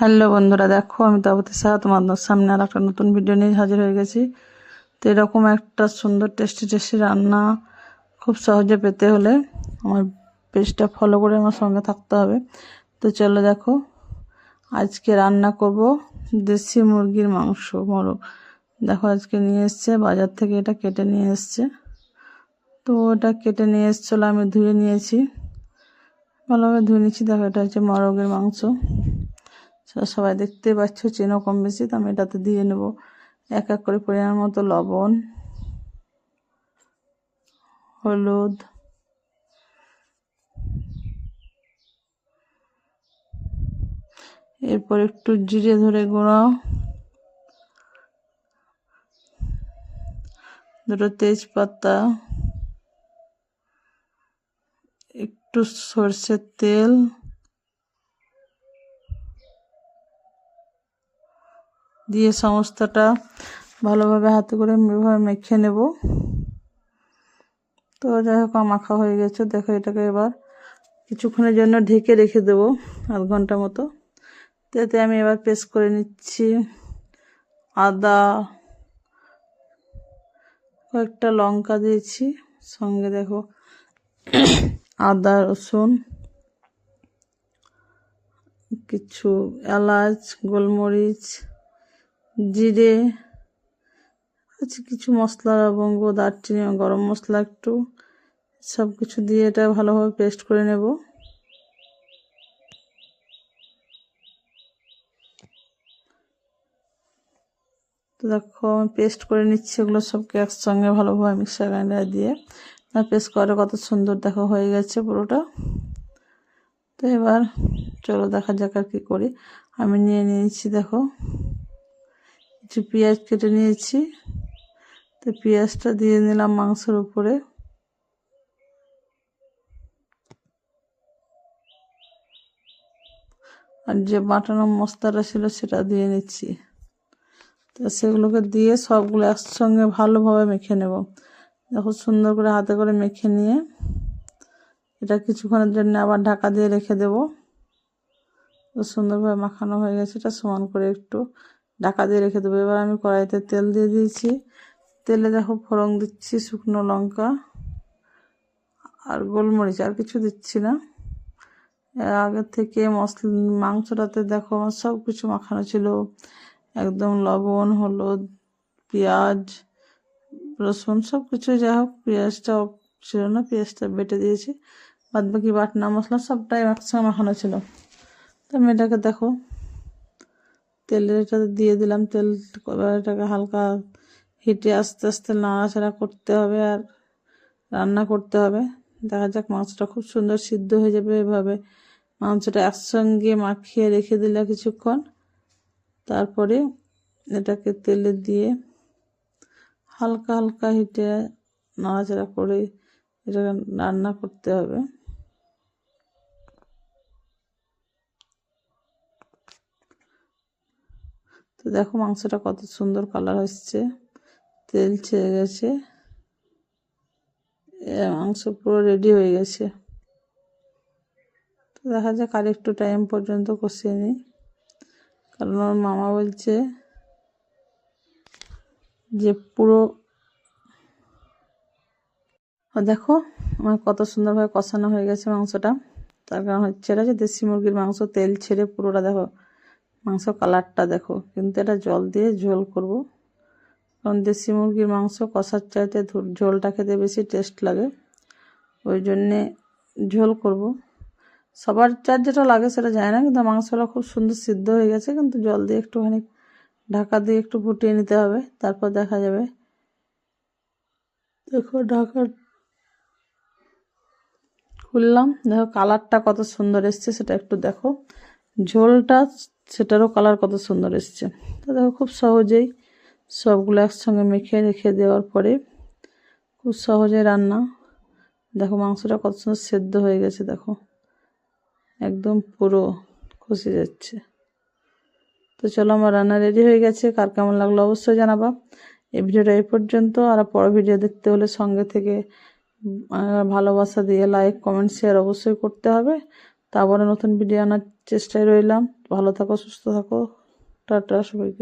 Hello বন্ধুরা, দেখো আমি তাবতী সাহা তোমাদের সামনে আর একটা নতুন ভিডিও নিয়ে হাজির হয়ে গেছি। তো এরকম একটা সুন্দর টেস্টি টেস্টি রান্না খুব সহজে পেতে হলে আমার পেজটা ফলো করে আমার সঙ্গে থাকতে হবে। তো চলো দেখো, আজকে রান্না করব দেশি মুরগির মাংস, মোরগ। দেখো আজকে নিয়ে এসছে, বাজার থেকে এটা কেটে নিয়ে এসছে। তো ওটা কেটে নিয়ে এসছিলো আমি ধুয়ে নিয়েছি। ভালোভাবে ধুয়ে নিয়েছি দেখো এটা হচ্ছে মরগের মাংস। সবাই দেখতে পাচ্ছ চেনো কম বেশি, তো আমি এটাতে দিয়ে নেব। এক এক করে পরিমাণ মতো লবণ, হলুদ, এরপর একটু জিরে ধরে গুঁড়ো, দুটো তেজপাতা, একটু সর্ষের তেল দিয়ে সমস্তটা ভালোভাবে হাতে করে এভাবে মেখে নেব। তো যাই হোক মাখা হয়ে গেছে। দেখো, এটাকে এবার কিছুক্ষণের জন্য ঢেকে রেখে দেবো আধ ঘণ্টা মতো। তাতে আমি এবার পেস্ট করে নিচ্ছি আদা, কয়েকটা লঙ্কা দিয়েছি। সঙ্গে দেখো, আদা, রসুন, কিছু এলাচ, গোলমরিচ জিরে, আছে কিছু মশলা, লবঙ্গ, দারচিনি গরম মশলা একটু। সব কিছু দিয়ে এটা ভালোভাবে পেস্ট করে নেব। তো দেখো, আমি পেস্ট করে নিচ্ছি এগুলো সবকে একসঙ্গে ভালোভাবে মিক্সার গ্রাইন্ডার দিয়ে। আর পেস্ট করে কত সুন্দর দেখো, হয়ে গেছে পুরোটা। তো এবার চলো দেখা যাক আর কী করি। আমি নিয়ে নিয়েছি, দেখো। কিছু পেঁয়াজ কেটে নিয়েছি। তো পেঁয়াজটা দিয়ে নিলাম মাংসের উপরে। আর যে বাটানো মশলাটা ছিল সেটা দিয়ে নিচ্ছি। তো সেগুলোকে দিয়ে সবগুলো একসঙ্গে ভালোভাবে মেখে নেব। দেখো সুন্দর করে হাতে করে মেখে নিয়ে এটা কিছুক্ষণের জন্য আবার ঢাকা দিয়ে রেখে দেব। তো সুন্দরভাবে মাখানো হয়ে গেছে। এটা সমান করে একটু ঢাকা দিয়ে রেখে দেবো। এবার আমি কড়াইতে তেল দিয়ে দিয়েছি। তেলে দেখো ফোড়ন দিচ্ছি, শুকনো লঙ্কা আর গোলমরিচ, আর কিছু দিচ্ছি না। আগে থেকে মশলা মাংসটাতে দেখো আমার সব কিছু মাখানো ছিল। একদম লবণ, হলুদ, পেঁয়াজ, রসুন সব কিছু যাই হোক পেঁয়াজটা ছিল না, পেঁয়াজটা বেটে দিয়েছি। বাদ বাকি বাটনা মশলা সবটাই মাখানো ছিল। তো আমি এটাকে দেখো তেলের এটা দিয়ে দিলাম, তেল এটাকে হালকা হিটে আস্তে আস্তে নাড়াচাড়া করতে হবে আর রান্না করতে হবে। দেখা যাক মাংসটা খুব সুন্দর সিদ্ধ হয়ে যাবে এভাবে। মাংসটা একসঙ্গে মাখিয়ে রেখে দিলে কিছুক্ষণ। তারপরে এটাকে তেলে দিয়ে হালকা হালকা হিটে নাড়াচাড়া করে এটাকে রান্না করতে হবে। তো দেখো মাংসটা কত সুন্দর কালার হচ্ছে তেল ছেড়ে গেছে। মাংস পুরো রেডি হয়ে গেছে। তো দেখা যাক আর একটু টাইম পর্যন্ত কষিয়ে নিই। কারণ ওর মামা বলছে যে পুরো দেখো আমার কত সুন্দরভাবে কষানো হয়ে গেছে মাংসটা। তার কারণ হচ্ছে এটা যে দেশি মুরগির মাংস, তেল ছেড়ে পুরোটা দেখো মাংস কালারটা দেখো। কিন্তু এটা জল দিয়ে ঝোল করব। কারণ দেশি মুরগির মাংস কষার চাইতে ঝোলটা খেতে বেশি টেস্ট লাগে। ওই জন্যে ঝোল করব। সবার চার যেটা লাগে সেটা যায় না, কিন্তু মাংসটা খুব সুন্দর সিদ্ধ হয়ে গেছে, কিন্তু জল দিয়ে একটুখানি ঢাকা দিয়ে একটু ফুটিয়ে নিতে হবে, তারপর দেখা যাবে। দেখো ঢাকা খুললাম। দেখো কালারটা কত সুন্দর এসছে, সেটা একটু দেখো। ঝোলটা সেটারও কালার কত সুন্দর এসছে। তো দেখো খুব সহজেই সবগুলো একসঙ্গে মেখে রেখে দেওয়ার পরে খুব সহজে রান্না। দেখো মাংসটা কত সুন্দর সেদ্ধ হয়ে গেছে, দেখো। একদম পুরো খসে যাচ্ছে। তো চলো আমার রান্না রেডি হয়ে গেছে, কার কেমন লাগল অবশ্যই জানাবা। এই ভিডিওটা এই পর্যন্ত, আর পর ভিডিও দেখতে হলে সঙ্গে থেকে ভালোবাসা দিয়ে লাইক কমেন্ট শেয়ার অবশ্যই করতে হবে। তারপরে নতুন ভিডিও আনার চেষ্টায় রইলাম। ভালো থাকো সুস্থ থাকো। টাটা সবাইকে।